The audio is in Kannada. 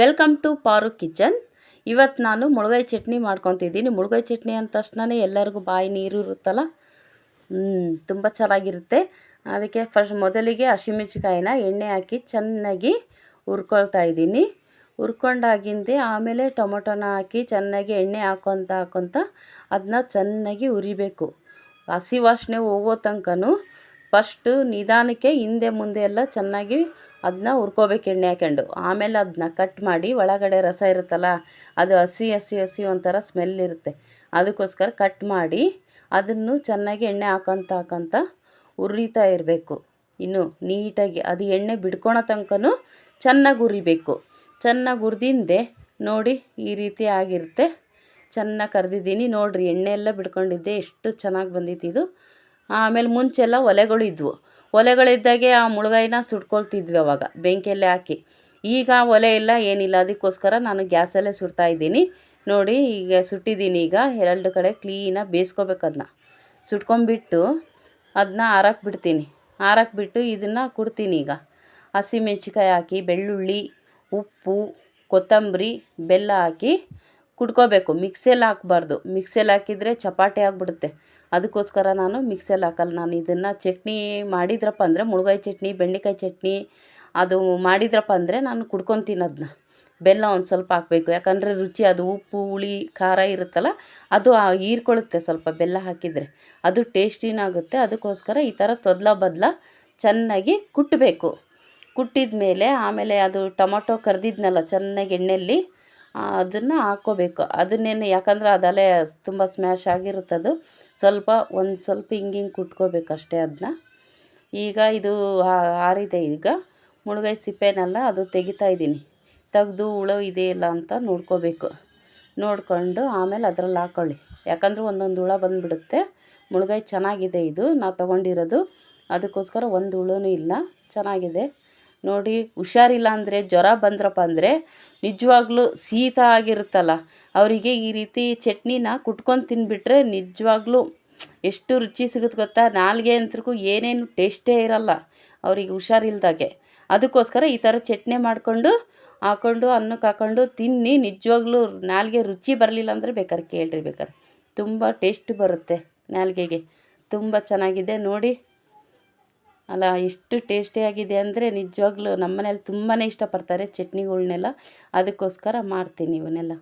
ವೆಲ್ಕಮ್ ಟು ಪಾರು ಕಿಚನ್. ಇವತ್ತು ನಾನು ಮುಳುಗಾಯಿ ಚಟ್ನಿ ಮಾಡ್ಕೊತಿದ್ದೀನಿ. ಮುಳುಗಾಯಿ ಚಟ್ನಿ ಅಂದ ತಕ್ಷಣವೇ ಎಲ್ಲರಿಗೂ ಬಾಯಿ ನೀರು ಇರುತ್ತಲ್ಲ? ತುಂಬ ಚೆನ್ನಾಗಿರುತ್ತೆ. ಅದಕ್ಕೆ ಫಸ್ಟ್ ಮೊದಲಿಗೆ ಹಸಿಮೆಣ್ಸಿಕಾಯಿನ ಎಣ್ಣೆ ಹಾಕಿ ಚೆನ್ನಾಗಿ ಹುರ್ಕೊಳ್ತಾ ಇದ್ದೀನಿ. ಹುರ್ಕೊಂಡಾಗಿಂದೆ ಆಮೇಲೆ ಟೊಮೊಟೊನ ಹಾಕಿ ಚೆನ್ನಾಗಿ ಎಣ್ಣೆ ಹಾಕೊತ ಹಾಕೊತ ಅದನ್ನ ಚೆನ್ನಾಗಿ ಹುರಿಬೇಕು. ಹಸಿ ವಾಸನೆ ಹೋಗೋ ತನಕನೂ ಫಸ್ಟು ನಿಧಾನಕ್ಕೆ ಹಿಂದೆ ಮುಂದೆ ಎಲ್ಲ ಚೆನ್ನಾಗಿ ಅದನ್ನ ಹುರ್ಕೋಬೇಕು ಎಣ್ಣೆ ಹಾಕೊಂಡು. ಆಮೇಲೆ ಅದನ್ನ ಕಟ್ ಮಾಡಿ ಒಳಗಡೆ ರಸ ಇರುತ್ತಲ್ಲ, ಅದು ಹಸಿ ಹಸಿ ಹಸಿ ಒಂಥರ ಸ್ಮೆಲ್ ಇರುತ್ತೆ. ಅದಕ್ಕೋಸ್ಕರ ಕಟ್ ಮಾಡಿ ಅದನ್ನು ಚೆನ್ನಾಗಿ ಎಣ್ಣೆ ಹಾಕೊಂತ ಹಾಕೊಂತ ಉರಿತಾ ಇರಬೇಕು. ಇನ್ನು ನೀಟಾಗಿ ಅದು ಎಣ್ಣೆ ಬಿಡ್ಕೊಳೋ ತನಕನೂ ಚೆನ್ನಾಗಿ ಉರಿಬೇಕು ಚೆನ್ನಾಗಿ ಹುರಿದಿಂದೆ ನೋಡಿ ಈ ರೀತಿ ಆಗಿರುತ್ತೆ. ಚೆನ್ನಾಗಿ ಕರೆದಿದ್ದೀನಿ. ನೋಡಿರಿ ಎಣ್ಣೆ ಎಲ್ಲ ಬಿಡ್ಕೊಂಡಿದ್ದೆ. ಎಷ್ಟು ಚೆನ್ನಾಗಿ ಬಂದಿತ್ತು ಇದು. ಆಮೇಲೆ ಮುಂಚೆಲ್ಲ ಒಲೆಗಳು ಇದ್ವು. ಒಲೆಗಳಿದ್ದಾಗೆ ಆ ಮುಳುಗಾಯಿನ ಸುಟ್ಕೊಳ್ತಿದ್ವಿ ಅವಾಗ, ಬೆಂಕಿಯಲ್ಲೇ ಹಾಕಿ. ಈಗ ಒಲೆ ಇಲ್ಲ ಏನಿಲ್ಲ, ಅದಕ್ಕೋಸ್ಕರ ನಾನು ಗ್ಯಾಸಲ್ಲೇ ಸುಡ್ತಾ ಇದ್ದೀನಿ. ನೋಡಿ, ಈಗ ಸುಟ್ಟಿದ್ದೀನಿ ಈಗ, ಎರಡು ಕಡೆ ಕ್ಲೀನಾಗಿ ಬೇಯಿಸ್ಕೋಬೇಕು ಅದನ್ನ ಸುಟ್ಕೊಂಡ್ಬಿಟ್ಟು ಅದನ್ನ ಆರಕ್ಕೆ ಬಿಡ್ತೀನಿ ಆರಕ್ಕೆ ಬಿಟ್ಟು ಇದನ್ನು ಕುಡ್ತೀನಿ ಈಗ. ಹಸಿಮೆಣ್ಸಿಕಾಯಿ ಹಾಕಿ, ಬೆಳ್ಳುಳ್ಳಿ, ಉಪ್ಪು, ಕೊತ್ತಂಬರಿ, ಬೆಲ್ಲ ಹಾಕಿ ಕುಡ್ಕೋಬೇಕು. ಮಿಕ್ಸಿಯಲ್ಲಿ ಹಾಕ್ಬಾರ್ದು. ಮಿಕ್ಸಿಯಲ್ಲಿ ಹಾಕಿದರೆ ಚಪಾಟಿ ಆಗಿಬಿಡುತ್ತೆ. ಅದಕ್ಕೋಸ್ಕರ ನಾನು ಮಿಕ್ಸಿಯಲ್ಲಿ ಹಾಕಲ್ಲ. ನಾನು ಇದನ್ನು ಚಟ್ನಿ ಮಾಡಿದ್ರಪ್ಪ ಅಂದರೆ ಮುಳುಗಾಯಿ ಚಟ್ನಿ, ಬೆಂಡೆಕಾಯಿ ಚಟ್ನಿ ಅದು ಮಾಡಿದ್ರಪ್ಪ ಅಂದರೆ ನಾನು ಕುಡ್ಕೊತೀನಿ ಅದನ್ನ ಬೆಲ್ಲ ಒಂದು ಸ್ವಲ್ಪ ಹಾಕಬೇಕು. ಯಾಕಂದರೆ ರುಚಿ ಅದು ಉಪ್ಪು, ಹುಳಿ, ಖಾರ ಇರುತ್ತಲ್ಲ, ಅದು ಹೀರ್ಕೊಳ್ಳುತ್ತೆ ಸ್ವಲ್ಪ ಬೆಲ್ಲ ಹಾಕಿದರೆ. ಅದು ಟೇಸ್ಟಿನಾಗುತ್ತೆ ಅದಕ್ಕೋಸ್ಕರ ಈ ಥರ ತೊದಲ ಬದಲ ಚೆನ್ನಾಗಿ ಕುಟ್ಟಬೇಕು ಕುಟ್ಟಿದ ಮೇಲೆ ಆಮೇಲೆ ಅದು ಟೊಮೊಟೊ ಕರಿದಿದ್ನಲ್ಲ, ಚೆನ್ನಾಗಿ ಎಣ್ಣೆಯಲ್ಲಿ ಅದನ್ನು ಹಾಕ್ಕೋಬೇಕು ಅದನ್ನೇನು, ಯಾಕಂದ್ರೆ ಅದಲ್ಲೇ ತುಂಬ ಸ್ಮ್ಯಾಶ್ ಆಗಿರುತ್ತದು ಸ್ವಲ್ಪ, ಒಂದು ಸ್ವಲ್ಪ ಹಿಂಗೆ ಹಿಂಗೆ ಕುಟ್ಕೋಬೇಕಷ್ಟೇ ಅದನ್ನ ಈಗ ಇದು ಆರಿದೆ ಈಗ. ಮುಳುಗಾಯಿ ಸಿಪ್ಪೆನೆಲ್ಲ ಅದು ತೆಗಿತಾ ಇದ್ದೀನಿ. ತೆಗೆದು ಹುಳು ಇಲ್ಲ ಅಂತ ನೋಡ್ಕೋಬೇಕು. ನೋಡಿಕೊಂಡು ಆಮೇಲೆ ಅದರಲ್ಲಿ ಹಾಕ್ಕೊಳ್ಳಿ ಯಾಕಂದ್ರೆ ಒಂದೊಂದು ಹುಳ ಬಂದುಬಿಡುತ್ತೆ. ಮುಳುಗಾಯಿ ಚೆನ್ನಾಗಿದೆ ಇದು. ನಾವು ತೊಗೊಂಡಿರೋದು. ಅದಕ್ಕೋಸ್ಕರ ಒಂದು ಹುಳನೂ ಇಲ್ಲ. ಚೆನ್ನಾಗಿದೆ. ನೋಡಿ, ಹುಷಾರಿಲ್ಲ ಅಂದರೆ, ಜ್ವರ ಬಂದ್ರಪ್ಪ ಅಂದರೆ, ನಿಜವಾಗ್ಲೂ ಶೀತ ಆಗಿರುತ್ತಲ್ಲ. ಅವರಿಗೆ ಈ ರೀತಿ ಚಟ್ನಿನ ಕುಟ್ಕೊಂಡು ತಿಂದುಬಿಟ್ರೆ ನಿಜವಾಗ್ಲೂ ಎಷ್ಟು ರುಚಿ ಸಿಗುತ್ತೆ ಗೊತ್ತಾ? ನಾಲ್ಗೆ ಅಂತರಿಗೂ ಏನೇನು ಟೇಸ್ಟೇ ಇರಲ್ಲ ಅವ್ರಿಗೆ ಹುಷಾರಿಲ್ದಾಗೆ. ಅದಕ್ಕೋಸ್ಕರ ಈ ಥರ ಚಟ್ನಿ ಮಾಡಿಕೊಂಡು ಹಾಕ್ಕೊಂಡು ಅನ್ನಕ್ಕೆ ಹಾಕ್ಕೊಂಡು ತಿನ್ನಿ. ನಿಜವಾಗ್ಲೂ ನಾಲ್ಗೆ ರುಚಿ ಬರಲಿಲ್ಲ ಅಂದರೆ ಬೇಕಾದ್ರೆ ಕೇಳಿರಿ ಬೇಕಾದ್ರೆ. ತುಂಬ ಟೇಸ್ಟ್ ಬರುತ್ತೆ ನಾಲ್ಗೆಗೆ. ತುಂಬ ಚೆನ್ನಾಗಿದೆ. ನೋಡಿ ಅಲ್ಲ ಎಷ್ಟು ಟೇಸ್ಟಿಯಾಗಿದೆ ಅಂದರೆ ನಿಜವಾಗ್ಲೂ ನಮ್ಮ ಮನೇಲಿ ತುಂಬಾ ಇಷ್ಟಪಡ್ತಾರೆ ಚಟ್ನಿಗಳ್ನೆಲ್ಲ. ಅದಕ್ಕೋಸ್ಕರ ಮಾಡ್ತೀನಿ ಇವನ್ನೆಲ್ಲ.